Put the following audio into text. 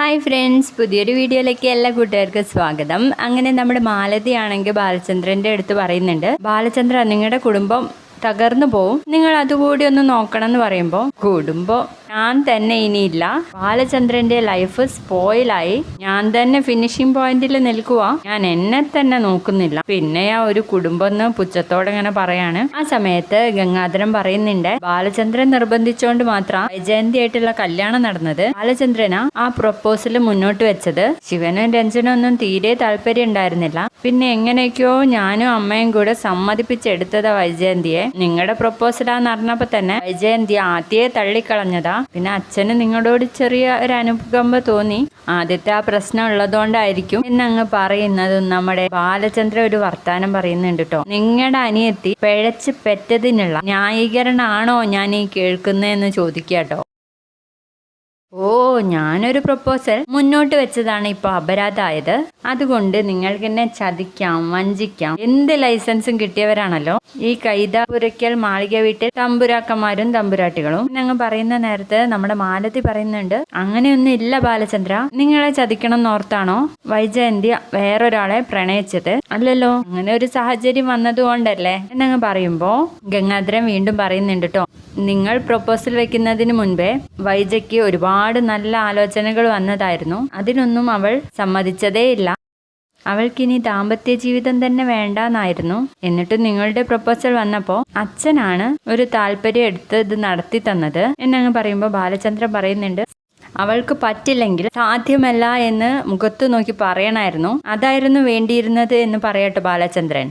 Hi friends പുതിയൊരു വീഡിയോയിലേക്ക് എല്ലാ കൂട്ടുകാർക്കും സ്വാഗതം. അങ്ങനെ നമ്മുടെ മാലതി ആണെങ്കിൽ ബാലചന്ദ്രന്റെ അടുത്ത് പറയുന്നുണ്ട് ബാലചന്ദ്ര നിങ്ങളുടെ കുടുംബം തകർന്നു പോവും. നിങ്ങൾ അതുകൂടി ഒന്ന് നോക്കണം എന്ന് പറയുമ്പോൾ കുടുംബം ഞാൻ തന്നെ ഇനിയില്ല. ബാലചന്ദ്രന്റെ ലൈഫ് സ്പോയിലായി ഞാൻ തന്നെ ഫിനിഷിംഗ് പോയിന്റിൽ നിൽക്കുക ഞാൻ എന്നെ തന്നെ നോക്കുന്നില്ല. പിന്നെ ആ ഒരു കുടുംബം എന്ന് പുച്ഛത്തോടെ ഇങ്ങനെ പറയാണ്. ആ സമയത്ത് ഗംഗാധരൻ പറയുന്നുണ്ട് ബാലചന്ദ്രൻ നിർബന്ധിച്ചുകൊണ്ട് മാത്രം വൈജയന്തി ആയിട്ടുള്ള കല്യാണം നടന്നത്. ബാലചന്ദ്രനാ ആ പ്രൊപ്പോസൽ മുന്നോട്ട് വെച്ചത്. ശിവനും രഞ്ജനും ഒന്നും തീരെ താല്പര്യം ഉണ്ടായിരുന്നില്ല. പിന്നെ എങ്ങനെയൊക്കെയോ ഞാനും അമ്മയും കൂടെ സമ്മതിപ്പിച്ചെടുത്തതാ വൈജയന്തിയെ. നിങ്ങളുടെ പ്രൊപ്പോസലാന്ന് അറിഞ്ഞപ്പോ തന്നെ വൈജയന്തി ആദ്യയെ തള്ളിക്കളഞ്ഞതാ. പിന്നെ അച്ഛന് നിങ്ങളോട് ചെറിയ ഒരു അനുകമ്പ തോന്നി. ആദ്യത്തെ ആ പ്രശ്നം ഉള്ളതുകൊണ്ടായിരിക്കും എന്നങ്ങ് പറയുന്നത് നമ്മുടെ ബാലചന്ദ്ര ഒരു വർത്താനം പറയുന്നുണ്ട് കേട്ടോ നിങ്ങളുടെ അനിയത്തി പിഴച്ച് പെറ്റതിനുള്ള ന്യായീകരണമാണോ ഞാൻ ഈ കേൾക്കുന്നതെന്ന് ചോദിക്കാട്ടോ ഓ ഞാനൊരു പ്രപ്പോസൽ മുന്നോട്ട് വെച്ചതാണ് ഇപ്പൊ അപരാധമായത് അതുകൊണ്ട് നിങ്ങൾക്ക് എന്നെ ചതിക്കാം വഞ്ചിക്കാം. എന്ത് ലൈസൻസും കിട്ടിയവരാണല്ലോ. ഈ കൈതാപുരയ്ക്കൽ മാളിക വീട്ടിൽ തമ്പുരാക്കന്മാരും തമ്പുരാട്ടികളും. ഞങ്ങൾ പറയുന്ന നേരത്ത് നമ്മുടെ മാലതി പറയുന്നുണ്ട് അങ്ങനെയൊന്നും ഇല്ല ബാലചന്ദ്ര. നിങ്ങളെ ചതിക്കണം എന്നോർത്താണോ? വൈജയന്തി വേറൊരാളെ പ്രണയിച്ചത്. അല്ലല്ലോ അങ്ങനെ ഒരു സാഹചര്യം വന്നതുകൊണ്ടല്ലേ. എന്നങ്ങ് പറയുമ്പോ ഗംഗാധരൻ വീണ്ടും പറയുന്നുണ്ട് കേട്ടോ നിങ്ങൾ പ്രൊപ്പോസൽ വെക്കുന്നതിന് മുൻപേ വൈജയ്ക്ക് ഒരുപാട് നല്ല ആലോചനകൾ വന്നതായിരുന്നു. അതിനൊന്നും അവൾ സമ്മതിച്ചതേയില്ല അവൾക്കിനി ദാമ്പത്യ ജീവിതം തന്നെ വേണ്ടാന്നായിരുന്നു. എന്നിട്ട് നിങ്ങളുടെ പ്രൊപ്പോസൽ വന്നപ്പോൾ അച്ഛനാണ് ഒരു താല്പര്യം എടുത്ത് ഇത് നടത്തി തന്നത് എന്നങ്ങ് പറയുമ്പോൾ ബാലചന്ദ്രൻ പറയുന്നുണ്ട് അവൾക്ക് പറ്റില്ലെങ്കിൽ സാധ്യമല്ല എന്ന് മുഖത്ത് നോക്കി പറയണമായിരുന്നു അതായിരുന്നു വേണ്ടിയിരുന്നത് എന്ന് പറയട്ടെ ബാലചന്ദ്രൻ.